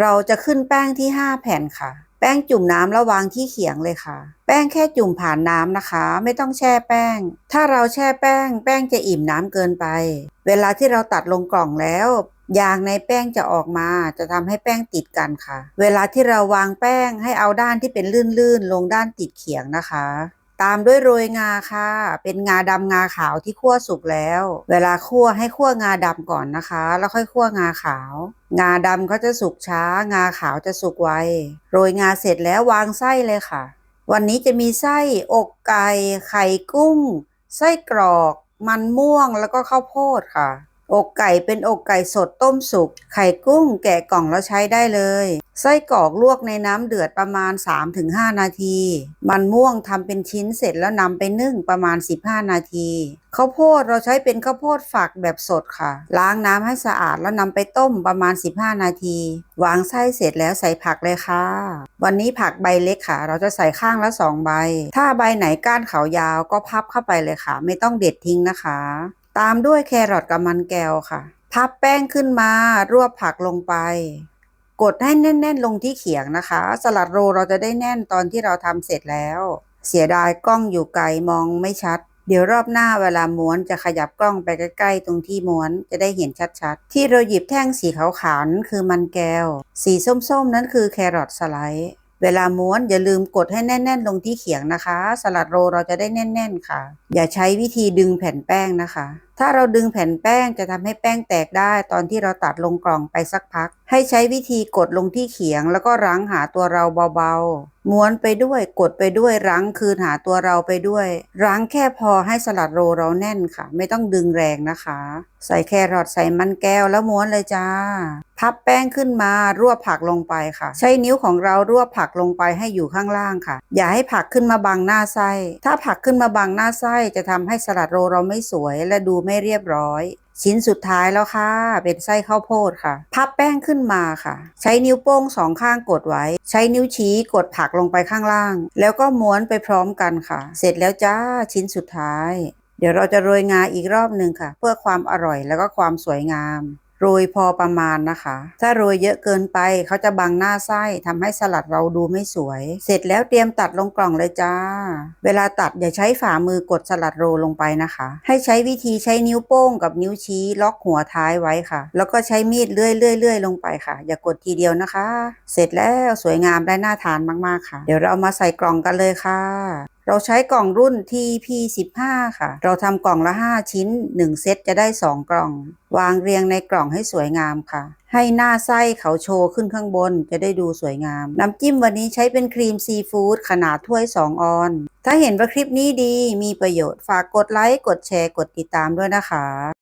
เราจะขึ้นแป้งที่ 5 แผ่นค่ะ แป้งจุ่มน้ำแล้ววางที่เขียงเลยค่ะ แป้งแค่จุ่มผ่านน้ำนะคะ ไม่ต้องแช่แป้ง ถ้าเราแช่แป้ง แป้งจะอิ่มน้ำเกินไป เวลาที่เราตัดลงกล่องแล้วยางในแป้งจะออกมาจะทำให้แป้งติดกันค่ะ เวลาที่เราวางแป้งให้เอาด้านที่เป็นลื่นๆ ลงด้านติดเขียงนะคะ ตามด้วยโรยงาค่ะ เป็นงาดำงาขาวที่คั่วสุกแล้ว เวลาคั่วให้คั่วงาดำก่อนนะคะ แล้วค่อยคั่วงาขาว งาดำเขาจะสุกช้า งาขาวจะสุกไว โรยงาเสร็จแล้ววางไส้เลยค่ะ วันนี้จะมีไส้อกไก่ไข่กุ้ง ไส้กรอก มันม่วงแล้วก็ข้าวโพดค่ะ อกไก่เป็นอกไก่สดต้มสุก ไข่กุ้งแกะกล่องแล้วใช้ได้เลย ไส้กรอกลวกในน้ำเดือดประมาณ 3-5 นาที มันม่วงทำเป็นชิ้นเสร็จแล้วนำไปนึ่งประมาณ 15 นาทีข้าวโพดเราใช้เป็นข้าวโพดฝักแบบสดค่ะ ล้างน้ำให้สะอาดแล้วนำไปต้มประมาณ 15 นาที วางไส้เสร็จแล้วใส่ผักเลยค่ะ วันนี้ผักใบเล็กค่ะ เราจะใส่ข้างละสองใบ ถ้าใบไหนก้านเขายาวก็พับเข้าไปเลยค่ะ ไม่ต้องเด็ดทิ้งนะคะ ตามด้วยแครอทกับมันแก้วค่ะ พับแป้งขึ้นมารวบผักลงไป กดให้แน่น ๆ ลงที่เขียงนะคะ สลัดโรเราจะได้แน่นตอนที่เราทำเสร็จแล้ว เสียดายกล้องอยู่ไกลมองไม่ชัด เดี๋ยวรอบหน้าเวลาม้วนจะขยับกล้องไปใกล้ๆตรงที่ม้วนจะได้เห็นชัดๆ ที่เราหยิบแท่งสีขาวๆนั้นคือมันแก้ว สีส้มๆ นั้นคือแครอทสไลด์เวลาม้วนอย่าลืมกดให้แน่น ๆ ลงที่เขียงนะคะ สลัดโรเราจะได้แน่น ๆ ค่ะ อย่าใช้วิธีดึงแผ่นแป้งนะคะ ถ้าเราดึงแผ่นแป้งจะทำให้แป้งแตกได้ตอนที่เราตัดลงกล่องไปสักพัก ให้ใช้วิธีกดลงที่เขียง แล้วก็รั้งหาตัวเราเบาๆ ม้วนไปด้วยกดไปด้วยรั้งคืนหาตัวเราไปด้วย รั้งแค่พอให้สลัดโรเราแน่นค่ะ ไม่ต้องดึงแรงนะคะ ใส่แครอทใส่มันแก้วแล้วม้วนเลยจ้า พับแป้งขึ้นมารวบผักลงไปค่ะ ใช้นิ้วของเรารวบผักลงไปให้อยู่ข้างล่างค่ะ อย่าให้ผักขึ้นมาบังหน้าไส้ถ้าผักขึ้นมาบังหน้าไส้จะทำให้สลัดโรเราไม่สวยและดูไม่เรียบร้อย ชิ้นสุดท้ายแล้วค่ะ เป็นไส้ข้าวโพดค่ะ พับแป้งขึ้นมาค่ะ ใช้นิ้วโป้งสองข้างกดไว้ ใช้นิ้วชี้กดผักลงไปข้างล่าง แล้วก็ม้วนไปพร้อมกันค่ะ เสร็จแล้วจ้าชิ้นสุดท้าย เดี๋ยวเราจะโรยงาอีกรอบหนึ่งค่ะ เพื่อความอร่อยแล้วก็ความสวยงาม โรยพอประมาณนะคะ ถ้าโรยเยอะเกินไปเขาจะบังหน้าไส้ทำให้สลัดเราดูไม่สวย เสร็จแล้วเตรียมตัดลงกล่องเลยจ้า เวลาตัดอย่าใช้ฝ่ามือกดสลัดโรลงไปนะคะ ให้ใช้วิธีใช้นิ้วโป้งกับนิ้วชี้ล็อกหัวท้ายไว้ค่ะ แล้วก็ใช้มีดเลื่อยเลื่อยเลื่อยลงไปค่ะ อย่ากดทีเดียวนะคะ เสร็จแล้วสวยงามและน่าทานมากๆค่ะ เดี๋ยวเราเอามาใส่กล่องกันเลยค่ะ เราใช้กล่องรุ่น TP15 ค่ะ เราทำกล่องละ 5 ชิ้น 1 เซตจะได้ 2 กล่อง วางเรียงในกล่องให้สวยงามค่ะ ให้หน้าไส้เขาโชว์ขึ้นข้างบนจะได้ดูสวยงาม น้ำจิ้มวันนี้ใช้เป็นครีมซีฟู้ดขนาดถ้วย 2 ออน ถ้าเห็นว่าคลิปนี้ดีมีประโยชน์ฝากกดไลค์ กดแชร์ กดติดตามด้วยนะคะ